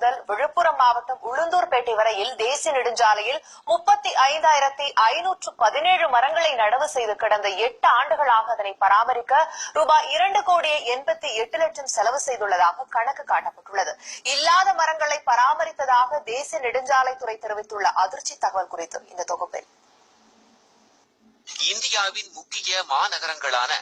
முதல் விழுப்புரம் மாவட்டம் உளுந்தூர்பேட்டை வரையில் தேசிய நெடுஞ்சாலையில் முப்பத்தி ஐந்தாயிரத்தி ஐநூற்று பதினேழு மரங்களை நடவு செய்து கடந்த எட்டு ஆண்டுகளாக அதனை பராமரிக்க ரூபாய் இரண்டு கோடியே எண்பத்தி எட்டு லட்சம் செலவு செய்துள்ளதாக கணக்கு காட்டப்பட்டுள்ளது. இல்லாத மரங்களை பராமரித்ததாக தேசிய நெடுஞ்சாலைத்துறை தெரிவித்துள்ள அதிர்ச்சி தகவல் குறித்து இந்த தொகுப்பில். இந்தியாவின் முக்கிய மாநகரங்களான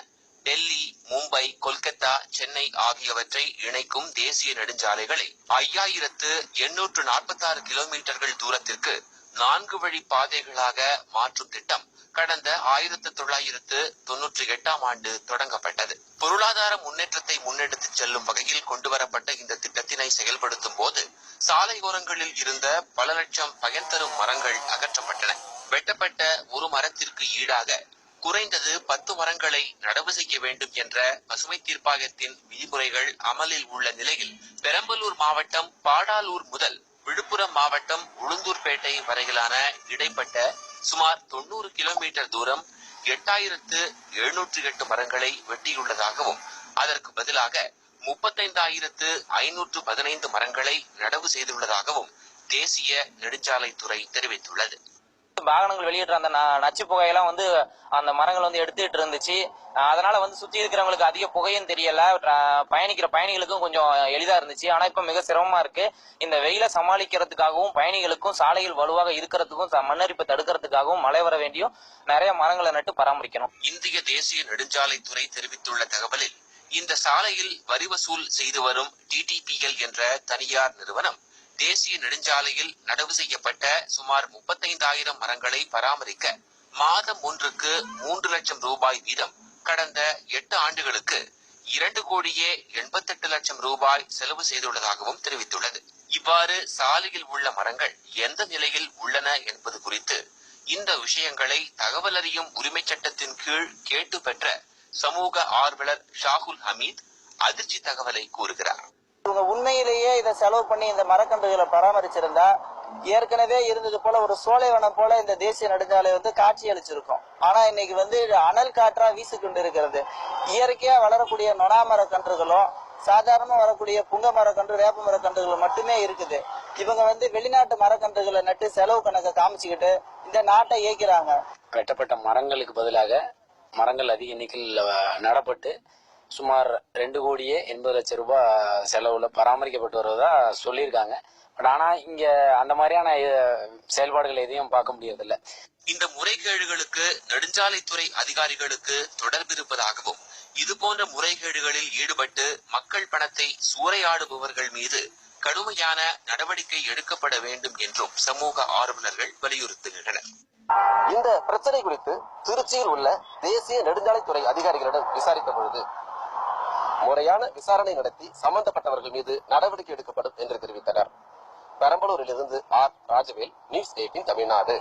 டெல்லி மும்பை கொல்கத்தா சென்னை ஆகியவற்றை இணைக்கும் தேசிய நெடுஞ்சாலைகளை ஐயாயிரத்து எண்ணூற்று நாற்பத்தாறு கிலோமீட்டர்கள் தூரத்திற்கு நான்கு வழி பாதைகளாக மாற்றும் திட்டம் கடந்த ஆயிரத்து தொள்ளாயிரத்து தொன்னூற்றி எட்டாம் ஆண்டு தொடங்கப்பட்டது. பொருளாதார முன்னேற்றத்தை முன்னெடுத்துச் செல்லும் வகையில் கொண்டுவரப்பட்ட இந்த திட்டத்தினை செயல்படுத்தும் போது சாலையோரங்களில் இருந்த பல லட்சம் பயன் தரும் மரங்கள் அகற்றப்பட்டன. வெட்டப்பட்ட ஒரு மரத்திற்கு ஈடாக குறைந்தது பத்து மரங்களை நடவு செய்ய வேண்டும் என்ற பசுமை தீர்ப்பாயத்தின் விதிமுறைகள் அமலில் உள்ள நிலையில் பெரம்பலூர் மாவட்டம் பாடாலூர் முதல் விழுப்புரம் மாவட்டம் உளுந்தூர்பேட்டை வரையிலான இடைப்பட்ட சுமார் தொண்ணூறு கிலோமீட்டர் தூரம் எட்டாயிரத்து எழுநூற்றி எட்டு மரங்களை வெட்டியுள்ளதாகவும் அதற்கு பதிலாக முப்பத்தைந்தாயிரத்து ஐநூற்று பதினைந்து மரங்களை நடவு செய்துள்ளதாகவும் தேசிய நெடுஞ்சாலைத்துறை தெரிவித்துள்ளது. வாகனங்கள் வெளியிடுற அந்த நச்சு புகையெல்லாம் வந்து அந்த மரங்கள் வந்து எடுத்துட்டு இருந்துச்சு. அதனால வந்து சுத்தி இருக்கிறவங்களுக்கு அதிக புகையும் தெரியல. பயணிக்கிற பயணிகளுக்கும் கொஞ்சம் எளிதா இருந்துச்சு. ஆனா இப்ப மிக சிரமமா இருக்கு. இந்த வெயிலை சமாளிக்கிறதுக்காகவும் பயணிகளுக்கும் சாலையில் வலுவாக இருக்கிறதுக்கும் ச- மண்ணரிப்பை தடுக்கிறதுக்காகவும் மழை வர வேண்டியும் நிறைய மரங்களை நட்டு பராமரிக்கணும். இந்திய தேசிய நெடுஞ்சாலைத்துறை தெரிவித்துள்ள தகவலில் இந்த சாலையில் வரி வசூல் செய்து வரும் டிடிபிஎல் என்ற தனியார் நிறுவனம் தேசிய நெடுஞ்சாலையில் நடவு செய்யப்பட்ட சுமார் முப்பத்தைந்தாயிரம் மரங்களை பராமரிக்க மாதம் ஒன்றுக்கு மூன்று லட்சம் ரூபாய் வீதம் கடந்த எட்டு ஆண்டுகளுக்கு இரண்டு கோடியே எண்பத்தெட்டு லட்சம் ரூபாய் செலவு செய்துள்ளதாகவும் தெரிவித்துள்ளது. இவ்வாறு சாலையில் உள்ள மரங்கள் எந்த நிலையில் உள்ளன என்பது குறித்து இந்த விஷயங்களை தகவல் அறியும் உரிமைச் சட்டத்தின் கீழ் கேட்டு பெற்ற சமூக ஆர்வலர் ஷாகுல் ஹமீத் அதிர்ச்சி தகவலை கூறுகிறார். இவங்க உண்மையிலேயே இதை செலவு பண்ணி இந்த மரக்கன்றுகளை பராமரிச்சிருந்தா ஏற்கனவே இருந்தது போல ஒரு சோலைவனம் போல இந்த தேசிய நெடுஞ்சாலை வந்து காட்சி அளிச்சிருக்கும். ஆனா இன்னைக்கு வந்து அனல் காற்றா வீசிக்கொண்டு இருக்கிறது. இயற்கையா வளரக்கூடிய நொணா மரக்கன்றுகளும் சாதாரணமா வரக்கூடிய புங்க மரக்கன்று வேப்ப மரக்கன்றுகள் மட்டுமே இருக்குது. இவங்க வந்து வெளிநாட்டு மரக்கன்றுகளை நட்டு செலவு கணக்கை காமிச்சுக்கிட்டு இந்த நாட்டை இயக்கிறாங்க வெட்டப்பட்ட மரங்களுக்கு பதிலாக மரங்கள் அதிக எண்ணிக்கையில் நடப்பட்டு சுமார் ரெண்டு கோடியே எண்பது லட்சம் ரூபாய் செலவுல பராமரிக்கப்பட்டு வருவதா சொல்லியிருக்காங்க. பட் ஆனா இங்க அந்த மாதிரியான செயல்பாடுகள் எதையும் பார்க்க முடியறதில்ல. இந்த முறைகேடுகளுக்கு நெடுஞ்சாலைத்துறை அதிகாரிகளுக்கு தொடர்பு இருப்பதாகவும் இது போன்ற முறைகேடுகளில் ஈடுபட்டு மக்கள் பணத்தை சூறையாடுபவர்கள் மீது கடுமையான நடவடிக்கை எடுக்கப்பட வேண்டும் என்றும் சமூக ஆர்வலர்கள் வலியுறுத்துகின்றனர். இந்த பிரச்சனை குறித்து திருச்சியில் உள்ள தேசிய நெடுஞ்சாலைத்துறை அதிகாரிகளிடம் விசாரித்த பொழுது முறையான விசாரணை நடத்தி சம்பந்தப்பட்டவர்கள் மீது நடவடிக்கை எடுக்கப்படும் என்று தெரிவித்தனர். பெரம்பலூரிலிருந்து R. Rajavel news eighteen Tamil Nadu.